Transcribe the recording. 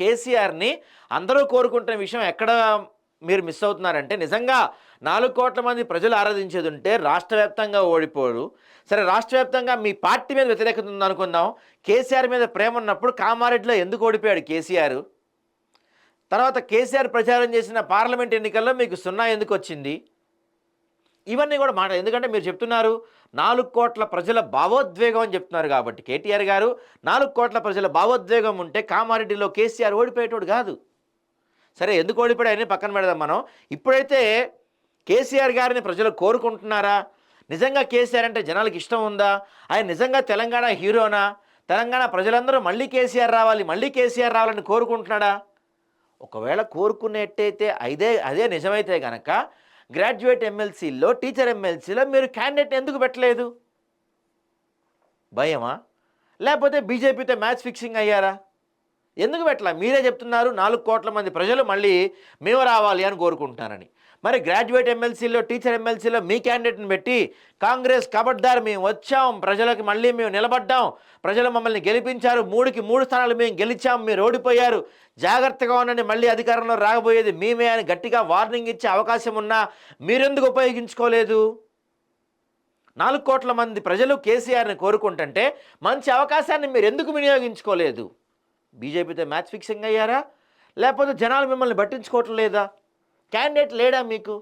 కేసీఆర్ని అందరూ కోరుకుంటున్న విషయం ఎక్కడ మీరు మిస్ అవుతున్నారంటే నిజంగా నాలుగు కోట్ల మంది ప్రజలు ఆరాధించేది ఉంటే రాష్ట్ర వ్యాప్తంగా ఓడిపోరు సరే రాష్ట్ర వ్యాప్తంగా మీ పార్టీ మీద వ్యతిరేకత ఉంది అనుకుందాం. కేసీఆర్ మీద ప్రేమ ఉన్నప్పుడు కామారెడ్డిలో ఎందుకు ఓడిపోయాడు కేసీఆర్? తర్వాత కేసీఆర్ ప్రచారం చేసిన పార్లమెంట్ ఎన్నికల్లో మీకు సున్నా ఎందుకు వచ్చింది? ఇవన్నీ కూడా మాట ఎందుకంటే మీరు చెప్తున్నారు నాలుగు కోట్ల ప్రజల భావోద్వేగం అని చెప్తున్నారు కాబట్టి కేటీఆర్ గారు నాలుగు కోట్ల ప్రజల భావోద్వేగం ఉంటే కామారెడ్డిలో కేసీఆర్ ఓడిపోయేటోడు కాదు. సరే ఎందుకు ఓడిపోయాడని పక్కన పెడదాం మనం. ఇప్పుడైతే కేసీఆర్ గారిని ప్రజలు కోరుకుంటున్నారా? నిజంగా కేసీఆర్ అంటే జనాలకు ఇష్టం ఉందా? ఆయన నిజంగా తెలంగాణ హీరోనా? తెలంగాణ ప్రజలందరూ మళ్ళీ కేసీఆర్ రావాలి మళ్ళీ కేసీఆర్ రావాలని కోరుకుంటున్నాడా? ఒకవేళ కోరుకునేట్టయితే అదే అదే నిజమైతే కనుక గ్రాడ్యుయేట్ ఎమ్మెల్సీలో టీచర్ ఎమ్మెల్సీలో మీరు క్యాండిడేట్ ఎందుకు పెట్టలేదు? భయమా? లేకపోతే బీజేపీతో మ్యాచ్ ఫిక్సింగ్ అయ్యారా? ఎందుకు పెట్టలా? మీరే చెప్తున్నారు నాలుగు కోట్ల మంది ప్రజలు మళ్ళీ మేము రావాలి అని కోరుకుంటున్నారని మరి గ్రాడ్యుయేట్ ఎమ్మెల్సీలో టీచర్ ఎమ్మెల్సీలో మీ క్యాండిడేట్ని పెట్టి కాంగ్రెస్ కబడ్దార్ మేము వచ్చాం ప్రజలకు మళ్ళీ మేము నిలబడ్డాం ప్రజలు మమ్మల్ని గెలిపించారు మూడుకి మూడు స్థానాలు మేము గెలిచాం మీరు ఓడిపోయారు జాగ్రత్తగా ఉండండి మళ్ళీ అధికారంలో రాకపోయేది మేమే అని గట్టిగా వార్నింగ్ ఇచ్చే అవకాశం ఉన్నా మీరెందుకు ఉపయోగించుకోలేదు? నాలుగు కోట్ల మంది ప్రజలు కేసీఆర్ని కోరుకుంటుంటే మంచి అవకాశాన్ని మీరు ఎందుకు వినియోగించుకోలేదు? బీజేపీతో మ్యాచ్ ఫిక్సింగ్ అయ్యారా? లేకపోతే జనాలు మిమ్మల్ని పట్టించుకోవటం లేదా క్యాండిడేట్ లేడా మీకు?